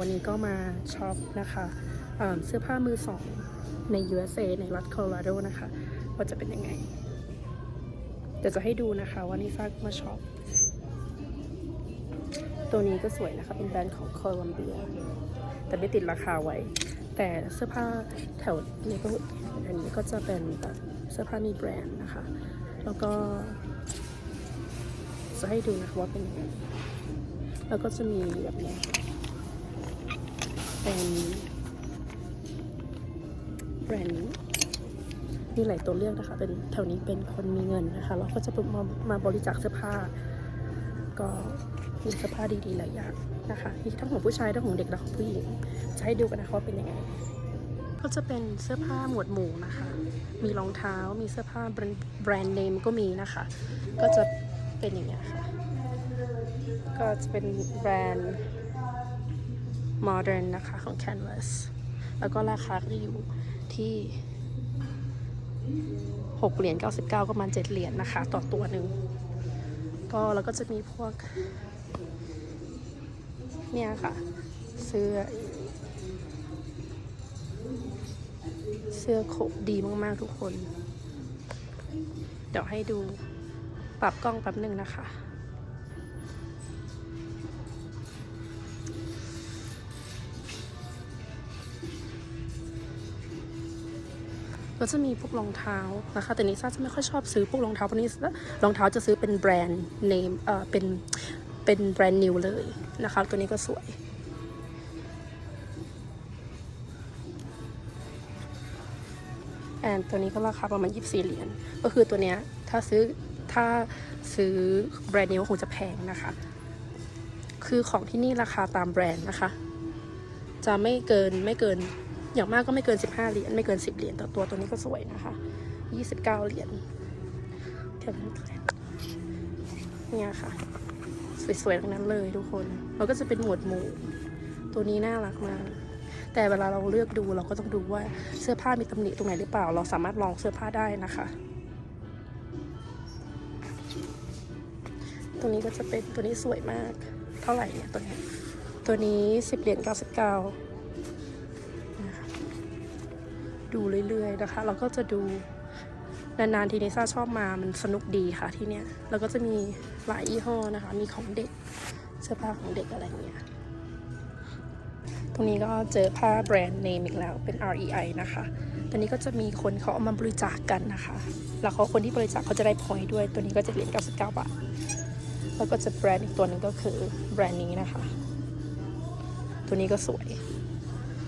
วันนี้ก็มาช็อปนะคะเเสื้อผ้ามือสองใน USA ในรัฐโคโลราโดนะคะ ว่าจะเป็นยังไง เดี๋ยวจะให้ดูนะคะว่านิซ่ามาช็อป ตัวนี้ก็สวยนะคะ เป็นแบรนด์ของโคลัมเบีย แต่ไม่ติดราคาไว้ แต่เสื้อผ้าแถวนี้ก็อันนี้ก็จะเป็นแบบเสื้อผ้ามีแบรนด์นะคะ แล้วก็ จะให้ดูนะคะว่าเป็นยังไงแล้วก็จะมีแบบนี้ เป็นแบรนด์นี้มีหลายตัวเลือกนะคะ เป็นแถวนี้เป็นคนมีเงินนะคะแล้วก็จะมามาบริจาคเสื้อผ้า ก็มีเสื้อผ้าดีๆหลายอย่างนะคะมีทั้งของผู้ชายทั้งของเด็กและของผู้หญิงจะให้ดูกันนะคะว่าเป็นยังไงก็จะเป็นเสื้อผ้าหมวดหมู่นะคะ มีรองเท้า มีเสื้อผ้าแบรนด์แบรนด์เนมก็มีนะคะ ก็จะเป็นอย่างเงี้ยค่ะ ก็จะเป็นแบรนด์ Modern นะคะของ Canvas แล้วก็ราคาก็จะอยู่ที่ 6 เหรียญ99 ก็ประมาณ 7 เหรียญนะคะ ต่อตัวหนึ่ง ก็แล้วก็จะมีพวก เนี่ยค่ะ เสื้อ เสื้อโคบดีมาก ๆ ทุกคน เดี๋ยวให้ดูปรับกล้องแป๊บหนึ่งนะคะ ก็จะมีพวกรองเท้านะคะ แต่นิซ่าจะไม่ค่อยชอบซื้อพวกรองเท้าเพราะนี้รองเท้าจะซื้อเป็นแบรนด์เนมเอ่อเป็นเป็นแบรนด์นิวเลยนะคะ ตัวนี้ก็สวยแอนตัวนี้ก็ราคาประมาณ 24 เหรียญ ก็คือตัวเนี้ยถ้าซื้อถ้าซื้อแบรนด์นิวคงจะแพงนะคะ คือของที่นี่ราคาตามแบรนด์นะคะ จะไม่เกินไม่เกิน อย่างมากก็ไม่เกิน 15 เหรียญไม่เกิน 10 เหรียญต่อตัวตัวนี้ก็สวยนะคะ 29 เหรียญแคนั้นเนี่ยค่ะ สวยๆทั้งนั้นเลยทุกคนแล้วก็จะเป็นหมวดหมู่ ตัวนี้น่ารักมาก แต่เวลาเราเลือกดูเราก็ต้องดูว่าเสื้อผ้ามีตำหนิตรงไหนหรือเปล่า เราสามารถลองเสื้อผ้าได้นะคะตัวนี้ก็จะเป็นตัวนี้สวยมาก เท่าไหร่เนี่ยตัวเนี้ยตัวนี้10เหรียญ99นะคะ ดูเรื่อยๆนะคะเราก็จะดูนานๆทีนิซ่าชอบมามันสนุกดีค่ะที่เนี้ยแล้วก็จะมีหลายยี่ห้อนะคะ มีของเด็กเสื้อผ้าของเด็กอะไรเงี้ยตรงนี้ก็เจอผ้าแบรนด์เนมอีกแล้วเป็น REI นะคะตัวนี้ก็จะมีคนเขาเอามาบริจาคกกันนะคะ แล้วเขาคนที่บริจาคเขาจะได้พอยด้วย ตัวนี้ก็จะเหรียญ99 บาท แล้วก็จะแบรนด์อีกตัวหนึ่งก็คือแบรนด์นี้นะคะ ตัวนี้ก็สวย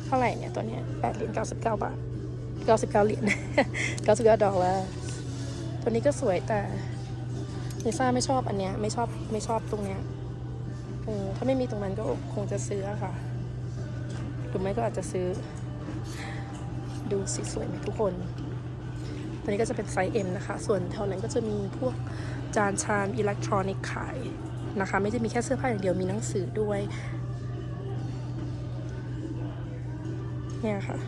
เท่าไหร่เนี่ยตัวเนี้ย8เหรียญ99 บาท 99เหรียญ99ดอลลาร์ตัวนี้ก็สวยแต่ลิซ่าไม่ชอบอันเนี้ยไม่ชอบไม่ชอบตรงเนี้ยเออถ้าไม่มีตรงนั้นก็คงจะซื้อค่ะหรือไม่ก็อาจจะซื้อ ดูสีสวยไหมทุกคน ตัวนี้ก็จะเป็นไซส์ M นะคะ ส่วนแถวนั้นก็จะมีพวกจานชามอิเล็กทรอนิกส์ขายนะคะ ไม่ใช่มีแค่เสื้อผ้าอย่างเดียวมีหนังสือด้วย เนี่ยค่ะ